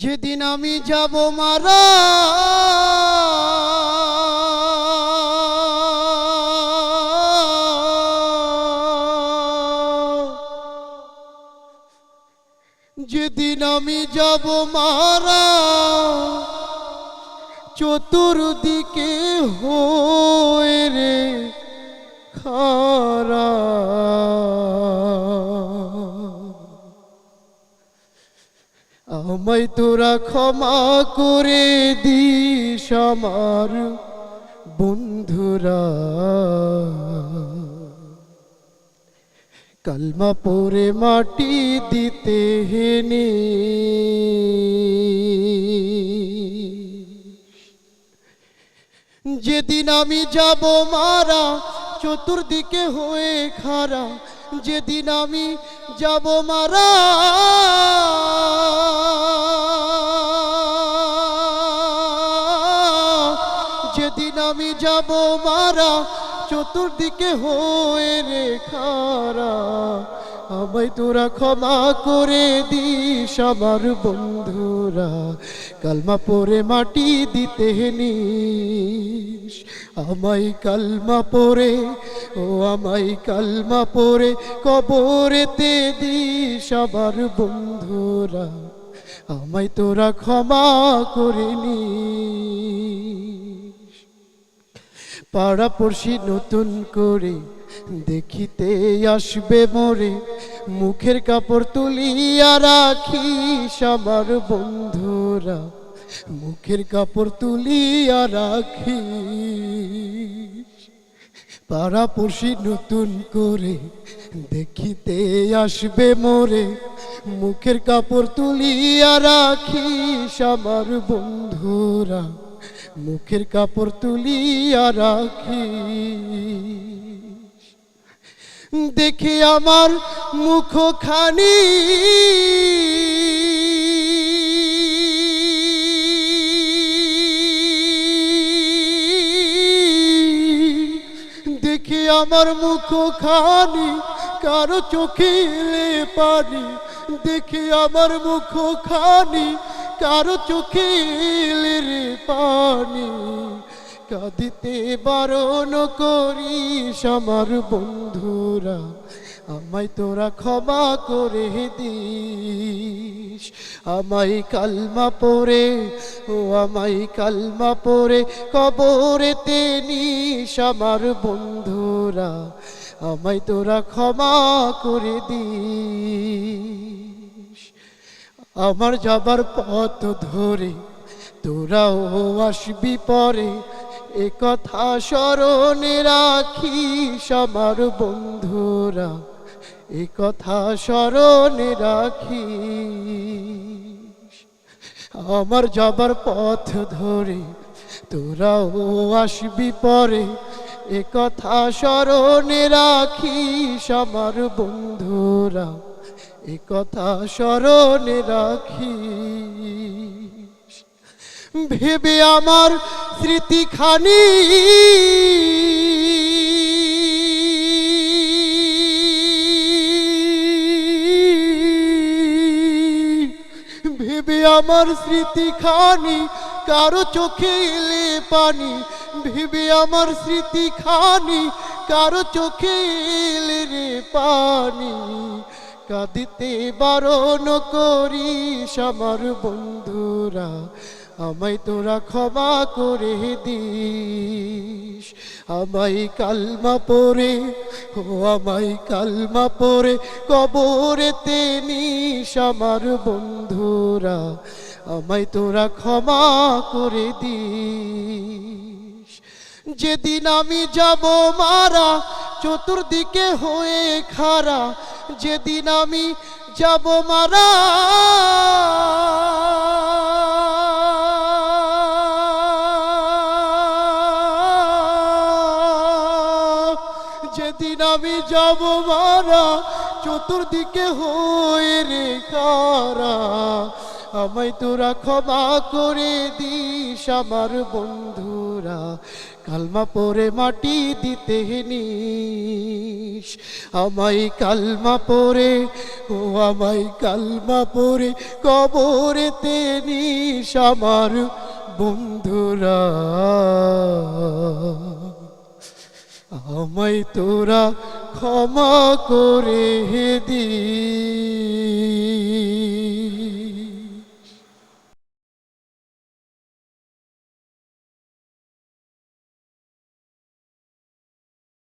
যেদিন আমি যাব মারা যেদিন আমি যাব মারা চতুর্দিকে হয়ে রে খারা। আমায় তোরা ক্ষমা করে দিস আমার বন্ধুরা। কালমা পরে মাটি দিতে হেনে। যেদিন আমি যাব মারা, চতুর্দিকে হয়ে খারা। যেদিন আমি যাব মারা মারা চতুর্দিকে হয়ে রে খারা। আমায় তোরা ক্ষমা করে দিস আমার বন্ধুরা। কালমা পরে মাটি দিতে নিস। আমায় কালমা পরে, ও আমায় কালমা পরে কবরেতে দিস আমার বন্ধুরা। আমায় তোরা ক্ষমা করে নিস। পাড়া পড়শি নতুন করে দেখিতে আসবে মোরে। মুখের কাপড় তুলিয়া রাখিস আমার বন্ধুরা। মুখের কাপড় তুলিয়া রাখিস। পাড়া পড়শি নতুন করে দেখিতে আসবে মোরে। মুখের কাপড় তুলিয়া রাখিস আমার বন্ধুরা। মুখের কাপড় তুলিয়া রাখি দেখে আমার মুখখানি। দেখে আমার মুখখানি কারও চোখে পানি দেখে আমার মুখখানি কারও চোখে এলে রে পানি? কাঁদিতে বারণ করিস আমার বন্ধুরা, আমায় তোরা ক্ষমা করে দিস। আমায় কালমা পরে ও আমায় কালমা পরে কবরেতে নিস আমার বন্ধুরা, আমায় তোরা ক্ষমা করে দিস। আমার যাবার পথ ধরে, তোরাও আসবি পরে। এ কথা স্মরণে রাখিস আমার বন্ধুরা, এ কথা স্মরণে রাখিস। আমার যাবার পথ ধরে, তোরাও আসবি পরে। এ কথা স্মরণে রাখিস আমার বন্ধুরা এ কথা স্মরণে রাখিস। ভেবে আমার স্মৃতিখানি ভেবে আমার স্মৃতিখানি কারও চোখে এলে পানি। ভেবে আমার স্মৃতিখানি কারও চোখে এলে রে পানি। কাঁদিতে বারণ করিস আমার বন্ধুরা। আমায় তোরা ক্ষমা করে দিস। আমায় কালমা পরে, ও আমায় কালমা পরে কবরেতে নিস আমার বন্ধুরা। আমায় তোরা ক্ষমা করে দিস। যেদিন আমি যাব মারা, চতুর্দিকে হয়ে খারা যেদিন আমি যাব মারা। যেদিন আমি যাব মারা চতুর্দিকে হয়ে রে খারা আমায় তোরা ক্ষমা করে দিস আমার বন্ধুরা। কালমা পরে মাটি দিতে নিস। আমায় কালমা পরে, ও আমায় কালমা পরে কবরেতে নিস আমার বন্ধুরা। আমায় তোরা ক্ষমা করে দি